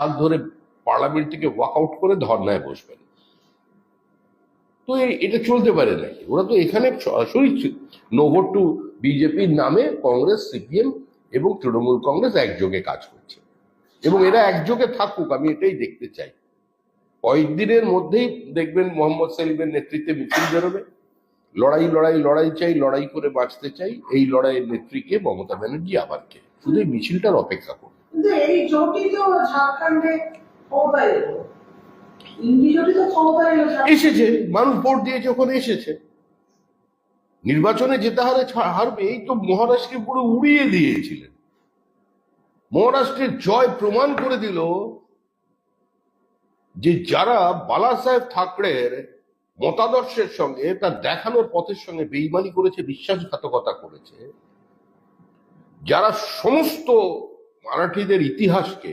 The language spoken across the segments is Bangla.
হাত ধরে পার্লামেন্ট থেকে ওয়াকআউট করে ধর্নায় বসবেন। তো এটা চলতে পারে নাকি? ওরা তো এখানে সরাসরি নো ভোট টু বিজেপির নামে কংগ্রেস, সিপিএম এবং তৃণমূল কংগ্রেস একযোগে কাজ করছে। এবং এরা একযোগে থাকুক, আমি এটাই দেখতে চাই। কয়েকদিনের মধ্যেই দেখবেন মোহাম্মদ সেলিমের নেতৃত্বে মিছিল বেরোবে। লড়াই লড়াই লড়াই চাই, লড়াই করে বাঁচতে চাই। এই লড়াইয়ের নেত্রীকে মমতা ব্যানার্জি আবার কে শুধু মিছিলটার অপেক্ষা করুন। কিন্তু এই জোটই তো ঝাড়খণ্ডে ক্ষমতায় এলো। এসেছে, মানুষ ভোট দিয়েছে, ওখানে এসেছে। নির্বাচনে যেতে হারে হারবে, এই তো মহারাষ্ট্রকে পুরো উড়িয়ে দিয়েছিলেন। মহারাষ্ট্রের জয় প্রমাণ করে দিল যে যারা বালা সাহেব ঠাকরের মতাদর্শের সঙ্গে, তার দেখানোর পথের সঙ্গে বেইমানি করেছে, বিশ্বাসঘাতকতা করেছে, যারা সমস্ত মারাঠিদের ইতিহাসকে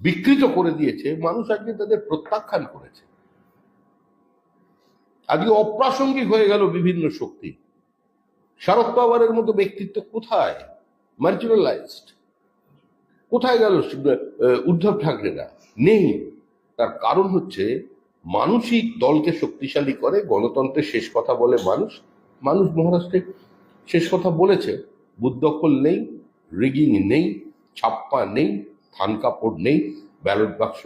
বিকৃত করে দিয়েছে, মানুষ আজকে তাদের প্রত্যাখ্যান করেছে। আজকে অপ্রাসঙ্গিক হয়ে গেল বিভিন্ন শক্তি। শরদ পাওয়ারের মতো ব্যক্তিত্ব কোথায়? মার্জিনালাইজড। কোথায় গেল উদ্ধব ঠাকরেরা? নেই। তার কারণ হচ্ছে মানসিক দলকে শক্তিশালী করে গণতন্ত্রের শেষ কথা বলে মানুষ। মানুষ মহারাষ্ট্রে শেষ কথা বলেছে। বুদ্ধকল নেই, রিগিং নেই ছাপ্পা নেই থান কাপড় নেই ব্যালট বাক্স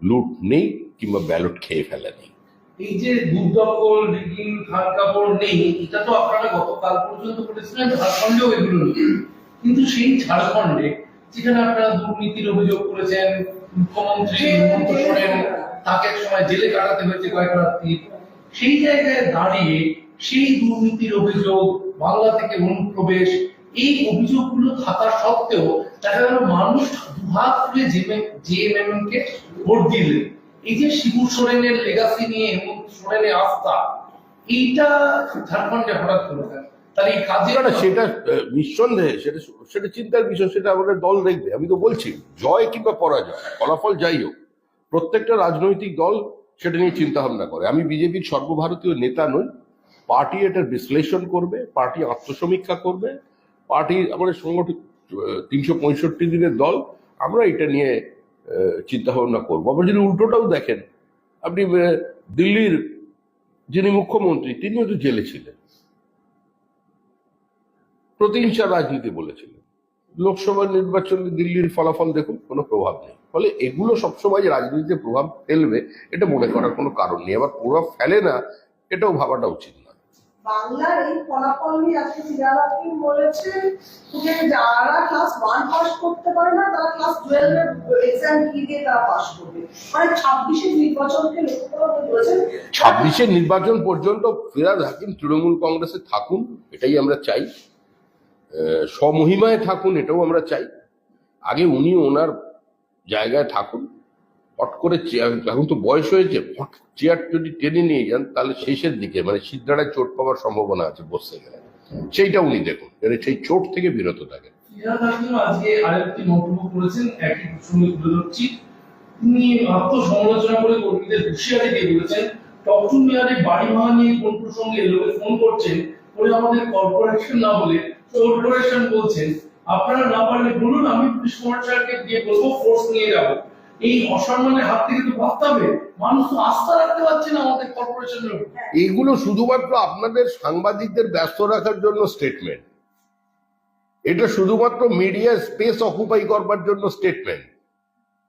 লুট নেই কিংবা ব্যালট খেয়ে ফেলা নেই। এই যে দুর্দখল রিগিং ধান কাপড় নেই এটা তো আপনারা গতকাল পর্যন্ত বলেছিলেন ঝাড়খণ্ডেও এগুলো নেই। কিন্তু সেই ঝাড়খণ্ডে যেখানে আপনারা দুর্নীতির অভিযোগ করেছেন মুখ্যমন্ত্রী হেমন্ত সোরেন তাকে এক সময় জেলে কাটাতে হয়েছে কয়েক রাত্রি। সেই জায়গায় দাঁড়িয়ে সেই দুর্নীতির অভিযোগ বাংলা থেকে অনুপ্রবেশ এই অভিযোগগুলো থাকা সত্ত্বেও দেখা গেল মানুষ দুহাত তুলে জেএমএম কে ভোট দিলেন এই যে শিবু সোরেনের লেগাসি নিয়ে হেমন্ত সোরেনের আস্থা এইটা ঝাড়খণ্ডে হঠাৎ করে সেটা নিঃসন্দেহে সেটা সেটা চিন্তার বিষয় সেটা আমাদের দল দেখবে। আমি তো বলছি জয় কিংবা পরাজয় ফলাফল যাই হোক প্রত্যেকটা রাজনৈতিক দল সেটা নিয়ে চিন্তা ভাবনা করে। আমি বিজেপির সর্বভারতীয় নেতা নই পার্টি এটার বিশ্লেষণ করবে পার্টি আত্মসমীক্ষা করবে পার্টি আমাদের সংগঠিত তিনশো পঁয়ষট্টি দিনের দল, আমরা এটা নিয়ে চিন্তা ভাবনা করব। আবার যদি উল্টোটাও দেখেন, আপনি দিল্লির যিনি মুখ্যমন্ত্রী, তিনিও তো জেলে ছিলেন। প্রতিহিংসা রাজনীতি বলেছিলেন। লোকসভা নির্বাচনে দিল্লির ফলাফল দেখুন, কোনো প্রভাব নেই। ফলে এগুলো সবসময় রাজনীতিতে প্রভাব ফেলবে, এটা মনে করার কোনো কারণ নেই। আবার প্রভাব ফেলে না, এটাও ভাবাটা উচিত না। বাংলার এই ফলাফল নিয়ে আজকে সিরাবাকিম বলেছে যে যারা ক্লাস ওয়ান পাস করতে পারে না তারা ক্লাস টুয়েলভ এর এক্সাম কি দিয়ে তারা পাস করবে। মানে ছাব্বিশের নির্বাচনকে লক্ষ্য করে বলেছেন ছাব্বিশের নির্বাচন পর্যন্ত ফিরাদ হাকিম তৃণমূল কংগ্রেসে থাকুন এটাই আমরা চাই। আহ, স্বমহিমায় থাকুন এটাও আমরা চাই। আগে উনি ওনার জায়গায় থাকুন। হট করে এখন তো বয়স হয়েছে, হট চেয়ার যদি টেনে নিয়ে যান, তাহলে শেষের দিকে মানে সিদ্ধারায় চোট পাওয়ার সম্ভাবনা আছে বসতে গেলে সেইটা উনি দেখুন যাতে সেই চোট থেকে বিরত থাকেন কোন লোকে ফোন করছেন কর্পোরেশন না বলে কর্পোরেশন বলছেন। আপনারা না পারলে বলুন, আমি পুলিশ কমিশনারকে দিয়ে বলব, ফোর্স নিয়ে যাব। এই অসম্মানের হাত থেকে তো বাঁচতে মানুষ তো আস্থা রাখতে পারছে না আমাদের কর্পোরেশনের উপর। এইগুলো শুধুমাত্র আপনাদের সাংবাদিকদের ব্যস্ত রাখার জন্য স্টেটমেন্ট এটা শুধুমাত্র মিডিয়া স্পেস অকুপাই করবার জন্য স্টেটমেন্ট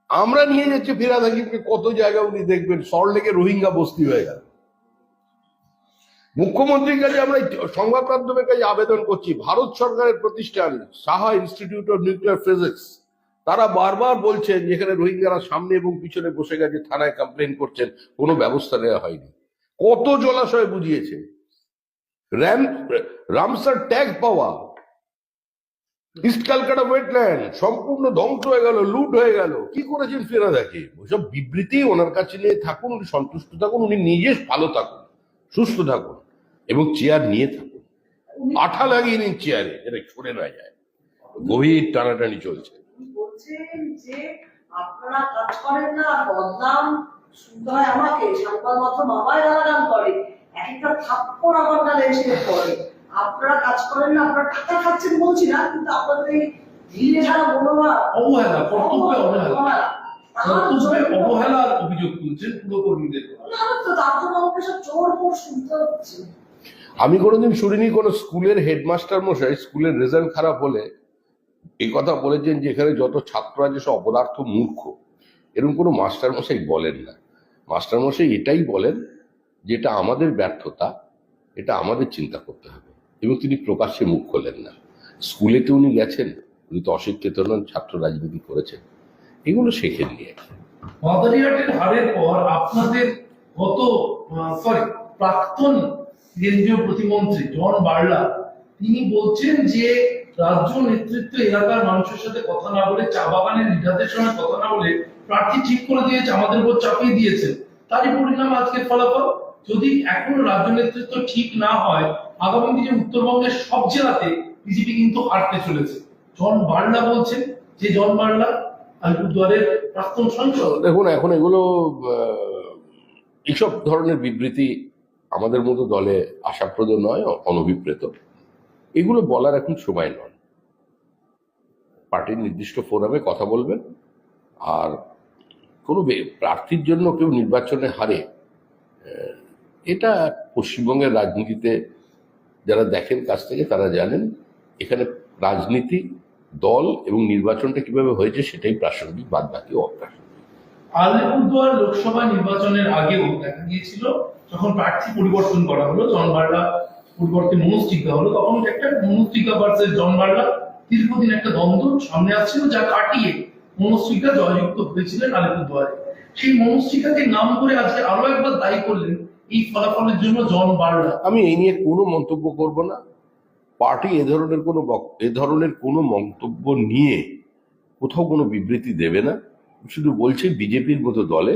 আমরা নিয়ে যাচ্ছি ফিরাদ হাকিমকে কত জায়গা উনি দেখবেন সল্টলেকে রোহিঙ্গা বস্তি হয়ে গেল। মুখ্যমন্ত্রীর কাছে আমরা সংবাদ মাধ্যমের কাছে আবেদন করছি, ভারত সরকারের প্রতিষ্ঠান, Saha institute of nuclear physics তারা বারবার বলছেন যেখানে রোহিঙ্গারা সামনে এবং পিছনে বসে গেছে, থানায় কমপ্লেন করছেন, কোনো ব্যবস্থা নেওয়া হয়নি। কত জলাশয় বুঝিয়েছে। র্যাম, রামসার ট্যাগ পাওয়া, ইস্ট ক্যালকাটা ওয়েটল্যান্ড সম্পূর্ণ ধ্বংস হয়ে গেল, লুট হয়ে গেল। কি করেছেন ফেরা দেখে? ওইসব বিবৃতি ওনার কাছে নিয়ে থাকুন উনি সন্তুষ্ট থাকুন, উনি নিজে ভালো থাকুন, সুস্থ থাকুন, এবং চেয়ার নিয়ে থাকুন। আঠা লাগিয়ে নিন চেয়ারে যেটা ছড়ে না যায়। গভীর টানাটানি চলছে। বলছেন যে আপনারা কাজ করেন না বদনাম শুনতে হয় আমাকে সংবাদ মাধ্যম আমায় গালাগাল করে। এক একটা থাপ্পড় আমার গালে এসে পড়ে। আপনারা কাজ করেন না আপনারা টাকা খাচ্ছেন বলছি না কিন্তু আপনাদের এই ধীরে ধারা মনোভাব অবহেলা কর্তব্যে অবহেলা। অভিযোগ তুলছেন পুরকর্মীদের না তো তার জন্য আমাকে সব চোর ফোর শুনতে হচ্ছে। আমি কোনোদিন শুনিনি কোনো স্কুলের হেডমাস্টার মশাই স্কুলের রেজাল্ট খারাপ হলে এই কথা বলেছেন যে এখানে যত ছাত্র আছে সব অপদার্থ মূর্খ। এরকম কোনো মাস্টারমশাই বলেন না। মাস্টারমশাই এটাই বলেন যে এটা আমাদের ব্যর্থতা, এটা আমাদের চিন্তা করতে হবে এবং তিনি প্রকাশ্যে মুখ খোলেন না। স্কুলেতে উনি গেছেন, উনি তো অশিক্ষিত নন, ছাত্র রাজনীতি করেছেন। এগুলো শেখেননি নিয়ে। মাদারিহাটের হারের পর আপনাদের গত সরি প্রাক্তন কেন্দ্রীয় প্রতিমন্ত্রী জন বার্লা, তিনি বলছেন যে রাজ্য নেতৃত্ব এলাকার মানুষের সাথে কথা না বলে, চা বাগানের লিডারদের সঙ্গে কথা না বলে প্রার্থী ঠিক করে দিয়েছে, আমাদের উপর চাপিয়ে দিয়েছে। তারই পরিণাম আজকের ফলাফল। যদি এখনও রাজ্য নেতৃত্ব ঠিক না হয় আগামী দিনে উত্তরবঙ্গের সব জেলাতে বিজেপি কিন্তু হারতে চলেছে। জন বার্লা বলছেন যে জন বার্লা আলিপুরদুয়ারের প্রাক্তন সাংসদ। দেখুন, এখন এগুলো এইসব ধরনের বিবৃতি আমাদের মতো দলে আশাপ্রদ নয়, অনভিপ্রেত। এগুলো বলার এখন সময় নয়। পার্টির নির্দিষ্ট ফোরামে কথা বলবেন, আর কোনো প্রার্থীর জন্য কেউ নির্বাচনে হারে এটা পশ্চিমবঙ্গের রাজনীতিতে যারা দেখেন কাছ থেকে তারা জানেন, এখানে রাজনীতি, দল এবং নির্বাচনটা কীভাবে হয়েছে সেটাই প্রাসঙ্গিক বাদ বাকি অপ্রাসঙ্গিক লোকসভা নির্বাচনের আগেও দেখা গিয়েছিল, যখন প্রার্থী পরিবর্তন করা হলো বার্লা পরিবর্তে মনোজ হলো, তখন একটা মনোজ টিকা ভার্সেস জন বার্লা দীর্ঘদিন একটা দ্বন্দ্ব সামনে আসছিল যা কাটিয়ে মনোজ জয়যুক্ত হয়েছিলেন আলিপুরদুয়ারে সেই মনোজ নাম করে আজকে আরও একবার দায়ী করলেন এই ফলাফলের জন্য জন বার্লা আমি এই নিয়ে কোনো মন্তব্য করব না। পার্টি এ ধরনের কোনো এ ধরনের কোনো মন্তব্য নিয়ে কোথাও কোনো বিবৃতি দেবে না। শুধু বলছে বিজেপির মতো দলে